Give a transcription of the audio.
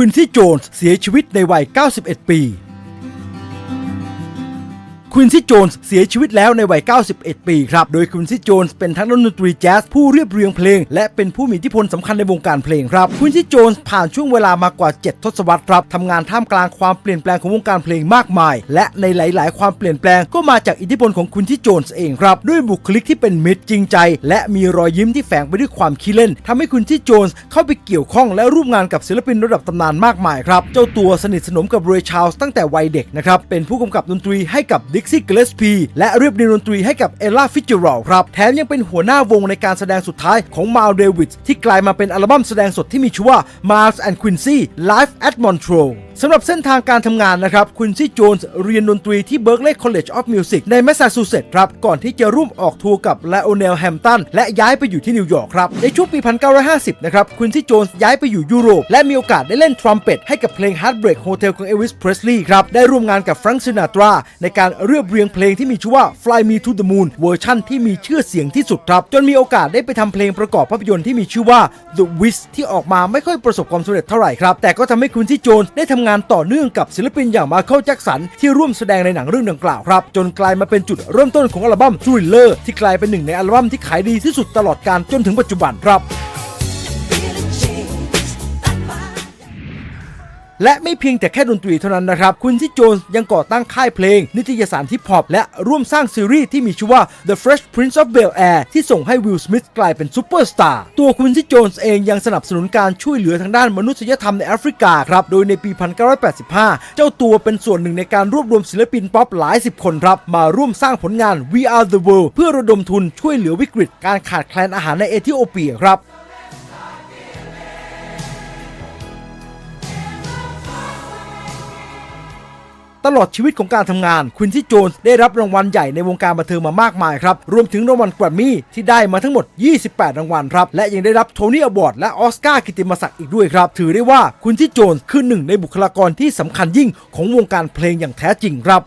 ควินซี่โจนส์เสียชีวิตในวัย 91 ปี ควินซี่โจนส์เสียชีวิตแล้วในวัย 91 ปีครับ โดยควินซี่โจนส์เป็นทั้งนักดนตรีแจ๊สผู้เรียบเรียงเพลง และเป็นผู้มีอิทธิพลสำคัญในวงการเพลงครับ ควินซี่โจนส์ผ่านช่วงเวลามากว่า 7 ทศวรรษครับทำงานท่ามกลางความเปลี่ยนแปลงของวงการเพลงมากมาย และในหลาย ๆ ความเปลี่ยนแปลงก็มาจากอิทธิพลของควินซี่โจนส์เองครับ ด้วยบุคลิกที่เป็นมิตรจริงใจ และมีรอยยิ้มที่แฝงไปด้วยความขี้เล่นทำให้ควินซี่โจนส์เข้าไปเกี่ยวข้องและร่วมงานกับศิลปินระดับตำนานมากมายครับ เจ้าตัวสนิทสนมกับเรย์ชาลส์ตั้งแต่วัยเด็กนะครับ เป็นผู้กำกับดนตรีให้กับดิิกซี่เกลสพีและเรียบเรียงดนตรีให้กับเอลล่าฟิชเจอรัลครับ แถมยังเป็นหัวหน้าวงในการแสดงสุดท้ายของมาลเดวิดที่กลายมาเป็นอัลบั้มแสดงสดที่มีชื่อว่า Miles and Quincy Live at Montreal สำหรับเส้นทางการทำงานนะครับควินซี่โจนส์เรียนดนตรีที่ Berklee College of Music ในแมสซาชูเซตส์ครับก่อนที่จะร่วมออกทัวร์กับ l ล o อ e l Hampton และย้ายไปอยู่ที่นิวยอร์กครับในช่วงปี 1950 นะครับควินซี่โจนส์ย้ายไปอยู่ยุโรป และมีโอกาสได้เล่นทรัมเป็ตให้กับเพลง Heartbreak Hotel ของ Elvis Presley ครับได้ร่วมงานกับ Frank Sinatra ในการเรียบเรียงเพลงที่มีชื่อว่า Fly Me to the Moon เวอร์ชั่นที่มีชื่อเสียงที่สุดครับจนมีโอกาสได้ไปทำเพลงประกอบภาพยนตร์ที่มีชื่อว่า The Wiz ที่ออกมาไม่ค่อยประสบความสำเร็จเท่าไหร่ครับแต่ก็ทำให้ควินซี่โจนส์ได้ทำงานต่อเนื่องกับศิลปินอย่างมาเคิลแจ็กสัน ที่ร่วมแสดงในหนังเรื่องดังกล่าวครับ จนกลายมาเป็นจุดเริ่มต้นของอัลบั้มทริลเลอร์ที่กลายเป็นหนึ่งในอัลบั้มที่ขายดีที่สุดตลอดการจนถึงปัจจุบันครับ และไม่เพียงแต่แค่ดนตรีเท่านั้นนะครับ คุณที่โจนส์ยังก่อตั้งค่ายเพลง นิตยสารฮิปฮอปและร่วมสร้างซีรีส์ที่มีชื่อว่า The Fresh Prince of Bel Air ที่ส่งให้วิลสมิธกลายเป็นซูเปอร์สตาร์ตัวคุณที่โจนส์เองยังสนับสนุนการช่วยเหลือทางด้านมนุษยธรรมในแอฟริกาครับ โดยในปี 1985 เจ้าตัวเป็นส่วนหนึ่งในการรวบรวมศิลปินป๊อปหลายสิบคนครับ มาร่วมสร้างผลงาน We Are the World เพื่อระดมทุนช่วยเหลือวิกฤต การขาดแคลนอาหารในเอธิโอเปียครับ ตลอดชีวิตของการทำงานควินซี่โจนส์ได้รับรางวัลใหญ่ในวงการบันเทิงมามากมายครับ รวมถึงรางวัลแกรมมี่ที่ได้มาทั้งหมด 28 รางวัลครับ และยังได้รับโทนี่อวอร์ดและออสการ์กิติมศักดิ์อีกด้วยครับ ถือได้ว่าควินซี่โจนส์คือหนึ่งในบุคลากรที่สำคัญยิ่งของวงการเพลงอย่างแท้จริงครับ